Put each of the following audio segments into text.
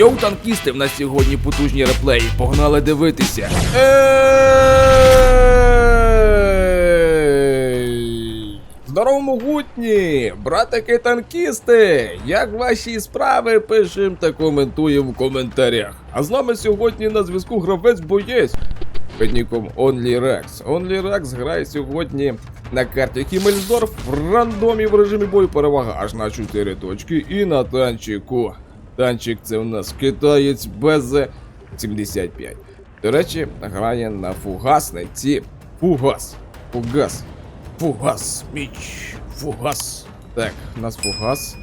Йоу, танкісти, в нас сьогодні потужні реплеї. Погнали дивитися. Здорово, могутні! Братики танкісти! Як ваші справи? Пишем та коментуємо в коментарях. А з нами сьогодні на зв'язку гравець боєць під ніком OnlyRex. OnlyRex грає сьогодні на карті Хімельсдорф в рандомі в режимі бою перевага аж на 4 точки і на танчику. Танчик це у нас китаєць БЗ-75. До речі, грає на фугасниці. Фугас. Фугас. Фугас. Міч. Фугас. Так, у нас фугас.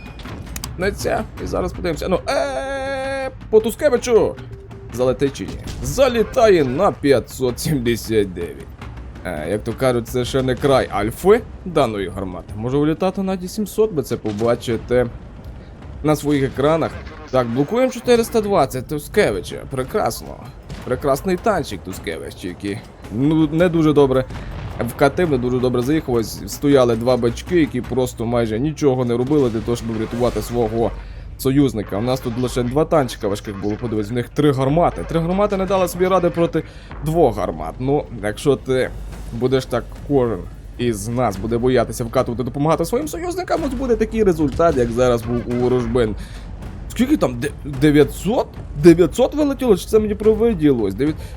Не ця. І зараз подивимося. Ну, е по Тускевичу. Залетить чи ні? Залітає на 579. Е, як то кажуть, це ще не край альфи даної гармати. Може вилітати на 700, ви це побачите на своїх екранах. Так, блокуємо 420 Тускевича. Прекрасно. Прекрасний танчик Тускевич, тільки ну, не дуже добре вкатив, не дуже добре заїхав. Ось стояли два бачки, які просто майже нічого не робили для того, щоб врятувати свого союзника. У нас тут лише два танчика важких було. Подивись, в них три гармати. Три гармати не дали собі ради проти двох гармат. Ну, якщо ти будеш так кожен із нас буде боятися вкатувати допомагати своїм союзникам, ось буде такий результат, як зараз був у ворожбин. Скільки там? 900? 900 вилетіло? Чи це мені провиділось?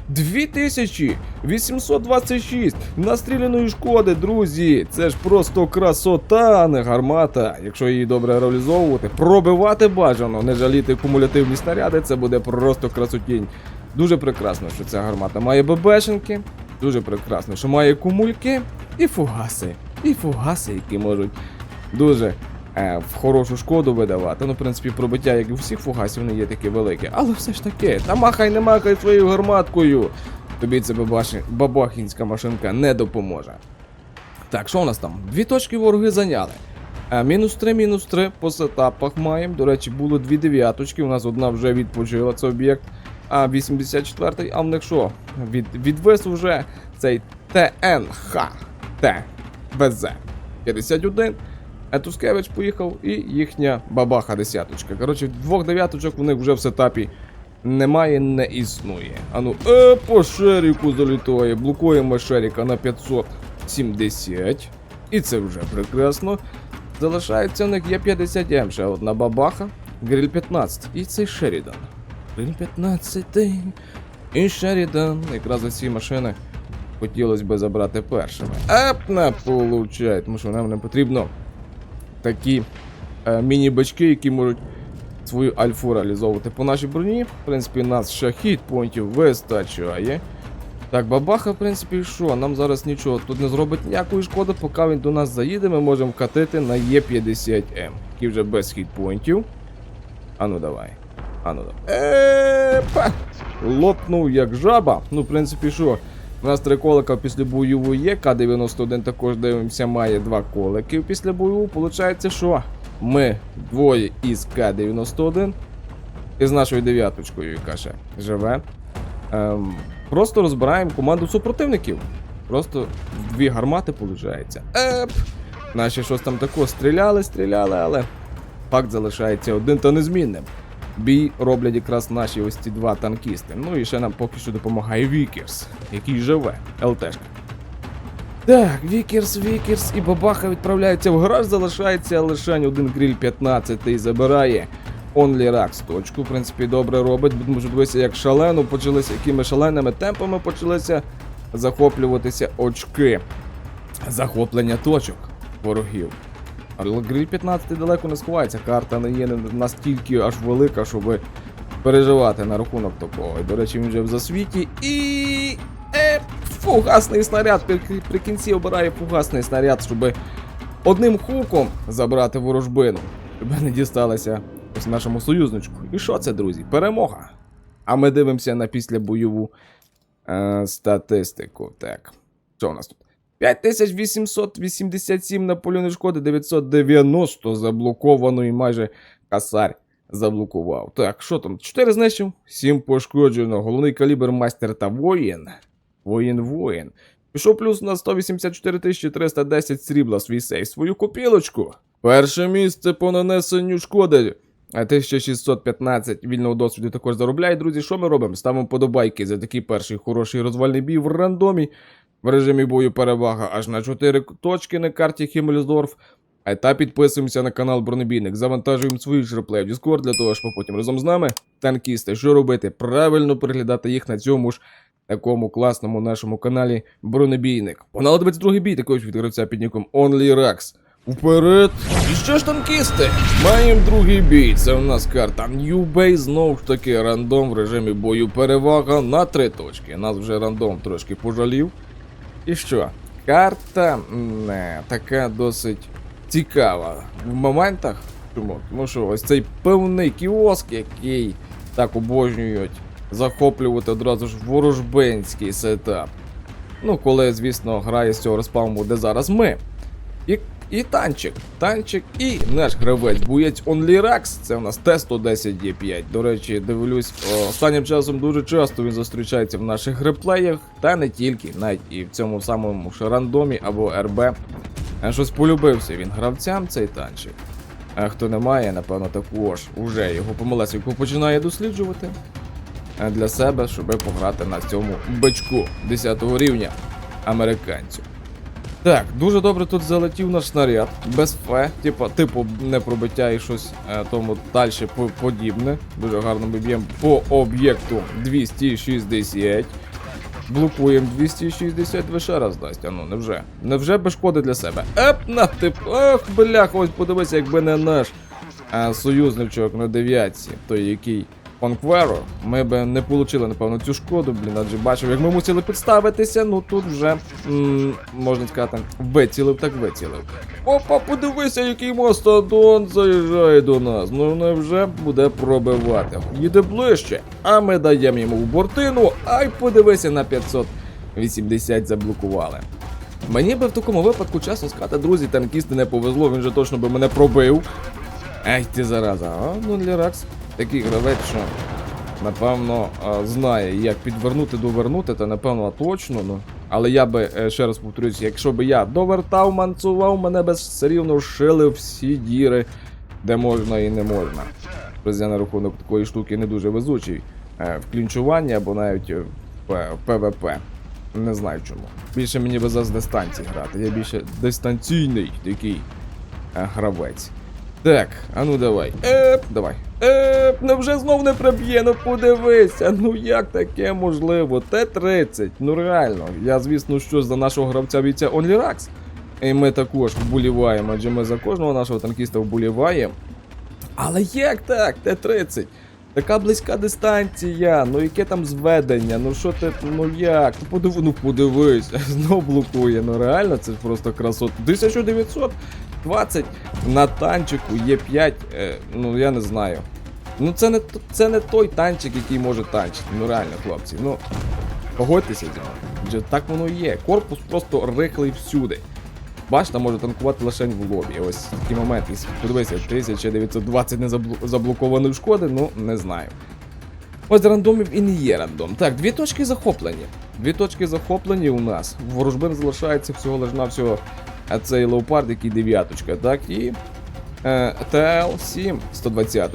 2826 настріляної шкоди, друзі. Це ж просто красота, а не гармата. Якщо її добре реалізовувати, пробивати бажано, не жаліти кумулятивні снаряди, це буде просто красотінь. Дуже прекрасно, що ця гармата має ББшенки. Дуже прекрасно, що має кумульки і фугаси. І фугаси, які можуть дуже в хорошу шкоду видавати. Ну, в принципі, пробиття, як і у всіх фугасів, не є таке велике. Але все ж таки, та махай не махай своєю гарматкою. Тобі це бабахінська машинка не допоможе. Так, що у нас там? Дві точки вороги зайняли. Е, мінус 3, мінус 3 по сетапах маємо. До речі, було дві дев'яточки. У нас одна вже відпочила, це об'єкт. А 84-й, а в них що? Від, відвис уже цей ТНХ Т БЗ 51. А Тускевич поїхав і їхня бабаха десяточка. Коротше, двох дев'яточок у них вже в сетапі немає, не існує. Ану, е, по шеріку залітає. Блокуємо шеріка на 570. І це вже прекрасно. Залишається у них є 50М, ще одна бабаха, гриль 15. І цей Шерідан. Гриль 15 і Шерідан. Якраз ці машини хотілося б забрати першими. Еп, не получає, тому що нам не потрібно такі е, міні-бачки, які можуть свою альфу реалізовувати по нашій броні. В принципі, нас ще хіт-понтів вистачає. Так, бабаха, в принципі, що? Нам зараз нічого тут не зробить ніякої шкоди, поки він до нас заїде, ми можемо вкатити на Е50М, який вже без хітпоінтів. Ану давай. Ану давай. Епа! Лопнув як жаба. Ну, в принципі, що? У нас три колика після бойової є, К-91 також дивимося, має два колики після бойову. Получається, що ми двоє із К-91 і з нашою дев'яточкою, яка ще живе. Ем, просто розбираємо команду супротивників. Просто дві гармати, виходить. Еп! Наші щось там тако стріляли, стріляли, але факт залишається один та незмінним. Бій роблять якраз наші ось ці два танкісти. Ну і ще нам поки що допомагає Вікерс, який живе. ЛТшка. Так, Вікерс, Вікерс і бабаха відправляються в гараж, залишається лише один гриль 15 і забирає Only Rax точку. В принципі, добре робить. Будемо дивитися, як шалено почалися, якими шаленими темпами почалися захоплюватися очки. Захоплення точок ворогів. Але гриль 15 далеко не сховається. Карта не є настільки аж велика, щоб переживати на рахунок такого. І, до речі, він вже в засвіті. І. Е, фугасний снаряд. При, при кінці обирає фугасний снаряд, щоб одним хуком забрати ворожбину. Щоб не дісталося ось нашому союзничку. І що це, друзі? Перемога. А ми дивимося на післябойову е, статистику. Так. Що у нас тут? 5887 наполеони шкоди, 990 заблоковано майже касарь заблокував. Так, що там? 4 знищив, 7 пошкоджено. Головний калібр майстер та воїн. Воїн воїн. Пішов плюс на 184 310 срібла свій сейф, свою копілочку. Перше місце по нанесенню шкоди. е, 1615 вільного досвіду також заробляє. Друзі, що ми робимо? Ставимо подобайки за такий перший хороший розвальний бій в рандомі. В режимі бою перевага аж на 4 точки на карті Хіммельсдорф. Та підписуємося на канал Бронебійник, завантажуємо свої шреплеї в Discord для того, щоб потім разом з нами танкісти, що робити? Правильно переглядати їх на цьому ж такому класному нашому каналі Бронебійник. Погнали 22 бій також від гравця під ніком OnlyRax. Вперед! І що ж танкісти? Маємо другий бій. Це у нас карта New Base, знову ж таки рандом в режимі бою перевага на три точки. Нас вже рандом трошки пожалів. І що? Карта не така досить цікава в моментах. Чому? Тому що ось цей певний кіоск, який так обожнюють захоплювати одразу ж ворожбенський сетап. Ну, коли, звісно, грає з цього респауму, де зараз ми. І, і танчик. Танчик і наш гравець Буєць OnlyRax. Це у нас Т-110Е5. До речі, дивлюсь, останнім часом дуже часто він зустрічається в наших реплеях, та не тільки, навіть і в цьому самому ж рандомі або РБ. А щось полюбився він гравцям цей танчик. А хто не має, напевно, також уже його помилесеньку починає досліджувати е, для себе, щоб пограти на цьому бичку 10 рівня американцю. Так, дуже добре тут залетів наш снаряд, без фе, типу, типу не пробиття і щось е, тому далі подібне. Дуже гарно ми б'ємо по об'єкту 260. Блокуємо 260, ви ще раз дасть, а ну невже? Невже без шкоди для себе? Еп, на тип. Ох, бляха, ось подивися, якби не наш а, союзничок на дев'ятці, той який Конкверо, ми би не отримали, напевно, цю шкоду, блін, адже бачив, як ми мусили підставитися, ну тут вже, м, можна сказати, вицілив, так вицілив. Опа, подивися, який мастодон заїжджає до нас. Ну невже буде пробивати. Їде ближче, а ми даємо йому в бортину, ай подивися на 580 заблокували. Мені би в такому випадку, чесно сказати, друзі, танкісти не повезло, він же точно би мене пробив. Ай ти зараза, а? Ну для Ракс такий гравець, що напевно знає, як підвернути, довернути, та напевно точно, ну. Але я би, е, ще раз повторюсь, якщо би я довертав, манцував, мене би все рівно шили всі діри, де можна і не можна. Тобто я на рахунок такої штуки не дуже везучий е, в клінчуванні або навіть в ПВП. Не знаю чому. Більше мені везе з дистанції грати. Я більше дистанційний такий е, гравець. Так, а ну давай. Еп, давай. Еп, невже знов не приб'є, ну подивися. Ну як таке можливо? Т-30. Ну реально. Я, звісно, що за нашого гравця бійця OnlyRax. І ми також вболіваємо, адже ми за кожного нашого танкіста вболіваємо. Але як так? Т-30. Така близька дистанція, ну яке там зведення, ну що ти, ну як? Ну подиви, ну подивись, знов блокує, ну реально це просто красота. 1920 на танчику є 5, е, ну я не знаю. Ну це не, це не той танчик, який може танчити, ну реально, хлопці, ну погодьтеся зі мною. Так воно і є. Корпус просто рихлий всюди. Башта може танкувати лише в лобі. Ось такий момент. Якщо Подивися, 1920 не заблу- заблокованої шкоди, ну не знаю. Ось рандомів і не є рандом. Так, дві точки захоплені. Дві точки захоплені у нас. Ворожбин залишається всього лиш навсього а цей леопард, який дев'яточка, так, і е, ТЛ-7 120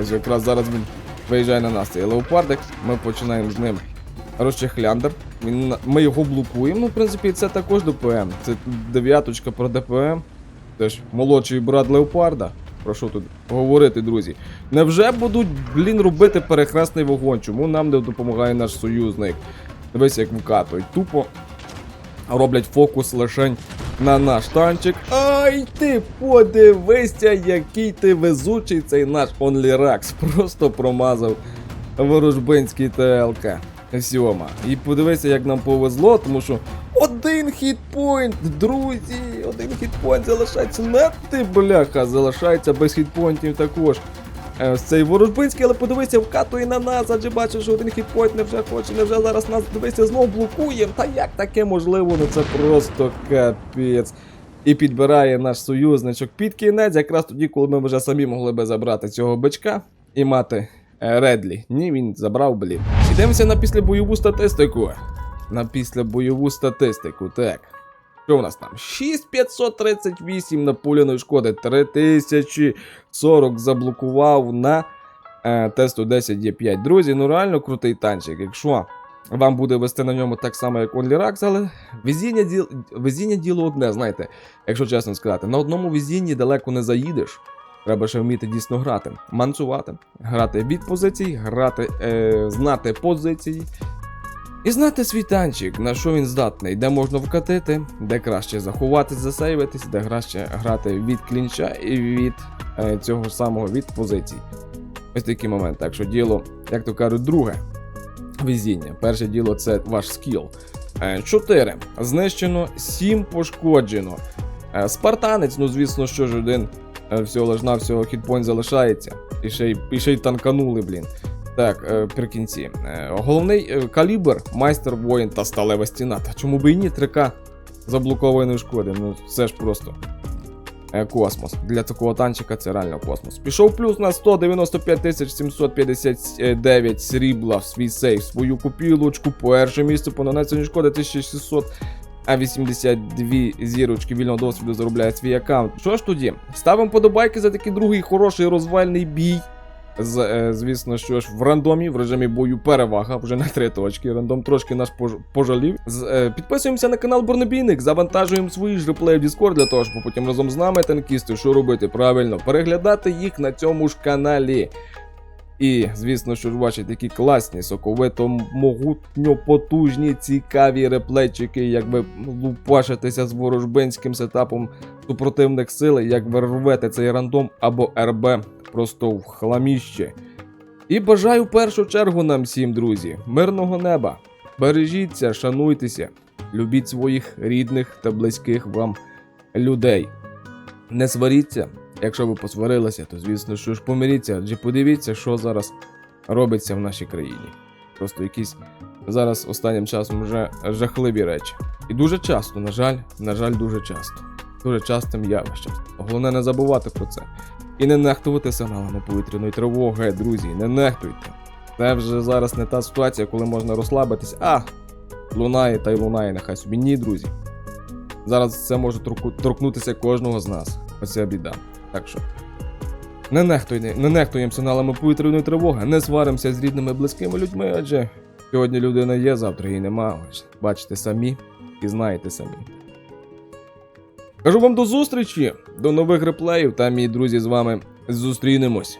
Ось якраз зараз він виїжджає на нас цей леопардик. Ми починаємо з ним розчехляндер. Він, ми його блокуємо. Ну, в принципі, це також ДПМ. Це дев'яточка про ДПМ. Теж молодший брат Леопарда. Про що тут говорити, друзі? Невже будуть, блін, робити перехресний вогонь? Чому нам не допомагає наш союзник? Дивись, як вкатують. Тупо роблять фокус лишень на наш танчик. Ай ти подивися, який ти везучий цей наш OnlyRax. Просто промазав ворожбинський ТЛК. Сьома. І подивися, як нам повезло, тому що один хітпойнт, друзі, один хітпойнт залишається. Не ти, бляха, залишається без хітпойнтів також. Е, цей ворожбинський, але подивися, вкатує на нас, адже бачиш, що один хітпойнт не вже хоче, не вже зараз нас дивися, знову блокує. Та як таке можливо? Ну це просто капець. І підбирає наш союзничок під кінець, якраз тоді, коли ми вже самі могли би забрати цього бичка і мати е, Редлі. Ні, він забрав, блін. Ідемося на післябойову статистику. На післябойову статистику, так. Що у нас там? 6538 напуляної шкоди, 3040 заблокував на е, тесту 10 є 5 Друзі, ну реально крутий танчик. Якщо вам буде вести на ньому так само, як OnlyRax, але везіння, діл... везіння діло одне, знаєте, якщо чесно сказати, на одному везінні далеко не заїдеш. Треба ще вміти дійсно грати, манцювати, грати від позицій, грати, е, знати позиції. І знати свій танчик, на що він здатний, де можна вкатити, де краще заховатись, засейвитись, де краще грати від клінча і від е, цього самого від позицій. Ось такий момент. Так що діло, як то кажуть, друге везіння. Перше діло це ваш скіл. 4. Знищено, 7 пошкоджено. Е, Спартанець, ну звісно, що ж один е, всього лиш навсього хітпойнт залишається. І ще й, і ще й танканули, блін. Так, е, при кінці. Е, Головний е, калібр, майстер воїн та сталева стіна. Та чому би і ні 3К заблокованої шкоди? Ну це ж просто космос. Для такого танчика це реально космос. Пішов плюс на 195 759 срібла в свій сейф, свою купілочку. Перше місце по нанесенню шкоди 1600. А 82 зірочки вільного досвіду заробляє свій аккаунт. Що ж тоді? Ставимо подобайки за такий другий хороший розвальний бій. Е, звісно, що ж в рандомі, в режимі бою перевага, вже на три точки. Рандом трошки пож- пожалів. Е, підписуємося на канал Борнобійник, завантажуємо свої ж реплеї в Discord для того, щоб потім разом з нами танкісти, що робити правильно, переглядати їх на цьому ж каналі. І, звісно, що ж бачите, такі класні, соковито, могутньо потужні, цікаві реплейчики, як ви лупашитеся з ворожбинським сетапом супротивних сил, як ви рвете цей рандом або РБ просто в хламіще. І бажаю в першу чергу нам всім, друзі, мирного неба. Бережіться, шануйтеся, любіть своїх рідних та близьких вам людей. Не сваріться, якщо ви посварилися, то звісно, що ж помиріться, адже подивіться, що зараз робиться в нашій країні. Просто якісь зараз останнім часом вже жахливі речі. І дуже часто, на жаль, на жаль, дуже часто. Дуже частим явищем. Головне не забувати про це. І не нехтувати сигналами повітряної тривоги, друзі, не нехтуйте. Це вже зараз не та ситуація, коли можна розслабитись. А, лунає та й лунає, нехай собі. Ні, друзі. Зараз це може торкнутися кожного з нас. Оця біда. Так що. Не нехтуйте, не нехтуємо сигналами повітряної тривоги, не сваримося з рідними близькими людьми, адже сьогодні людина є, завтра її нема. Бачите самі і знаєте самі. Кажу вам до зустрічі, до нових реплеїв, та мій друзі з вами зустрінемось.